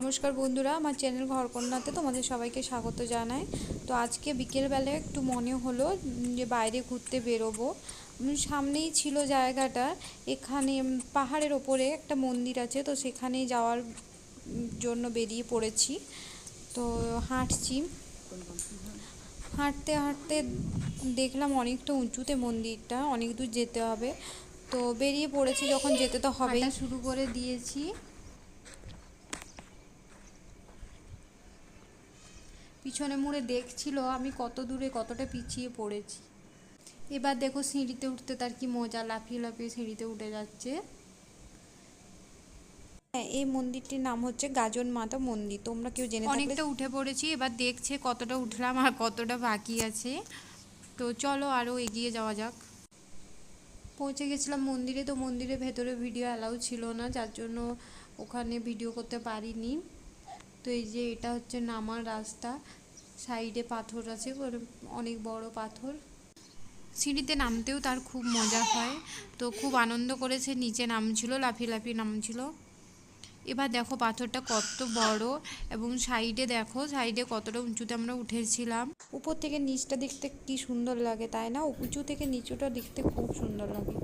নমস্কার বন্ধুরা আমার চ্যানেল ঘরকন্যাতে তোমাদের সবাইকে স্বাগত জানাই। তো আজকে বিকেলবেলা একটু মনে হলো যে বাইরে ঘুরতে বেরোবো। সামনেই ছিল জায়গাটা এখানে পাহাড়ের ওপরে একটা মন্দির আছে তো সেখানে যাওয়ার জন্য বেরিয়ে পড়েছি। তো হাঁটছি। হাঁটতে হাঁটতে দেখলাম অনেকটা উঁচুতে মন্দিরটা অনেক দূর যেতে হবে। তো বেরিয়ে পড়েছি যখন যেতে তো হবেই। শুরু করে দিয়েছি। পিছনে মুড়ে দেখছিল আমি কত দূরে কতটা পিছিয়ে পড়েছি। এবার দেখো সিঁড়িতে উঠতে তার কি মজা লাফিয়ে লাফিয়ে সিঁড়িতে উঠে যাচ্ছে। হ্যাঁ এই মন্দিরটির নাম হচ্ছে গাজন মাতা মন্দির। তোমরা কেউ জেনে অনেকটা উঠে পড়েছি এবার দেখছে কতটা উঠলাম আর কতটা বাকি আছে। তো চলো আরও এগিয়ে যাওয়া যাক। পৌঁছে গেছিলাম মন্দিরে তো মন্দিরের ভেতরে ভিডিও অ্যালাউ ছিল না যার জন্য ওখানে ভিডিও করতে পারিনি। তো এই যে এটা হচ্ছে নামার রাস্তা, সাইডে পাথর আছে অনেক বড় পাথর। সিঁড়িতে নামতেও তার খুব মজা হয়। তো খুব আনন্দ করেছে, নিচে নামছিল, লাফিয়ে লাফিয়ে নামছিল। এবার দেখো পাথরটা কত বড় এবং সাইডে দেখো, সাইডে কতটা উঁচুতে আমরা উঠেছিলাম। উপর থেকে নিচটা দেখতে কি সুন্দর লাগে, তাই না? উঁচু থেকে নিচুটা দেখতে খুব সুন্দর লাগে।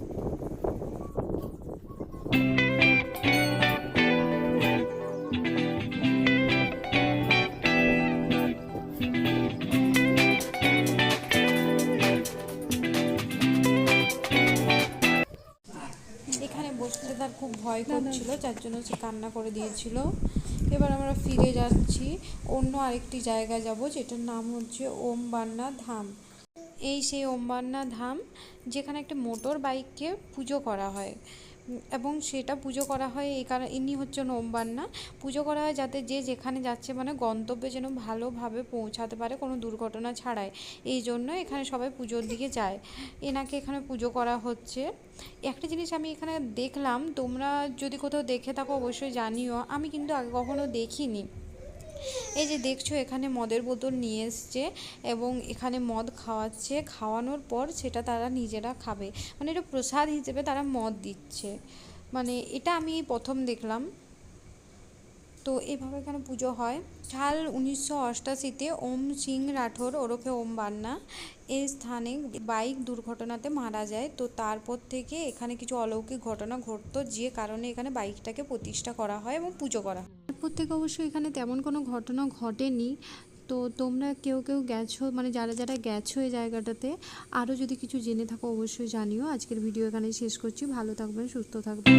বসতে তার খুব ভয় করছিল যার জন্য সে কান্না করে দিয়েছিল। এবার আমরা ফিরে যাচ্ছি অন্য আরেকটি জায়গা যাব যেটার নাম হচ্ছে ওমবান্না ধাম। এই সেই ওমবান্না ধাম যেখানে একটা মোটর বাইককে পুজো করা হয়। এবং সেটা পুজো করা হয় এই কারণে, ইনি হচ্ছে নোমবার না পুজো করা হয় যাতে যে যেখানে যাচ্ছে মানে গন্তব্যে যেন ভালোভাবে পৌঁছাতে পারে, কোনো দুর্ঘটনা ছাড়াই। এই জন্য এখানে সবাই পুজোর দিকে যায়। এনাকে এখানে পুজো করা হচ্ছে। একটা জিনিস আমি এখানে দেখলাম, তোমরা যদি কোথাও দেখে থাকো অবশ্যই জানিও। আমি কিন্তু আগে কখনো দেখিনি। এই যে দেখছ, এখানে মদের বোতল নিয়ে এসছে এবং এখানে মদ খাওয়াচ্ছে। খাওয়ানোর পর সেটা তারা নিজেরা খাবে। মানে এটা প্রসাদ হিসেবে তারা মদ দিচ্ছে। মানে এটা আমি প্রথম দেখলাম। তো এইভাবে এখানে পুজো হয়? সাল উনিশশো অষ্টাশিতে ওম সিং রাঠোর ওরফে ওম বান্না এই স্থানে বাইক দুর্ঘটনাতে মারা যায়। তো তারপর থেকে এখানে কিছু অলৌকিক ঘটনা ঘটতো, যে কারণে এখানে বাইকটাকে প্রতিষ্ঠা করা হয় এবং পুজো করা হয়। তারপর থেকে অবশ্য এখানে তেমন কোনো ঘটনা ঘটেনি। তো তোমরা কেউ কেউ গেছো মানে যারা যারা গেছো এই জায়গাটাতে আরও যদি কিছু জেনে থাকো অবশ্যই জানিও। আজকের ভিডিও এখানে শেষ করছি। ভালো থাকবেন, সুস্থ থাকবেন।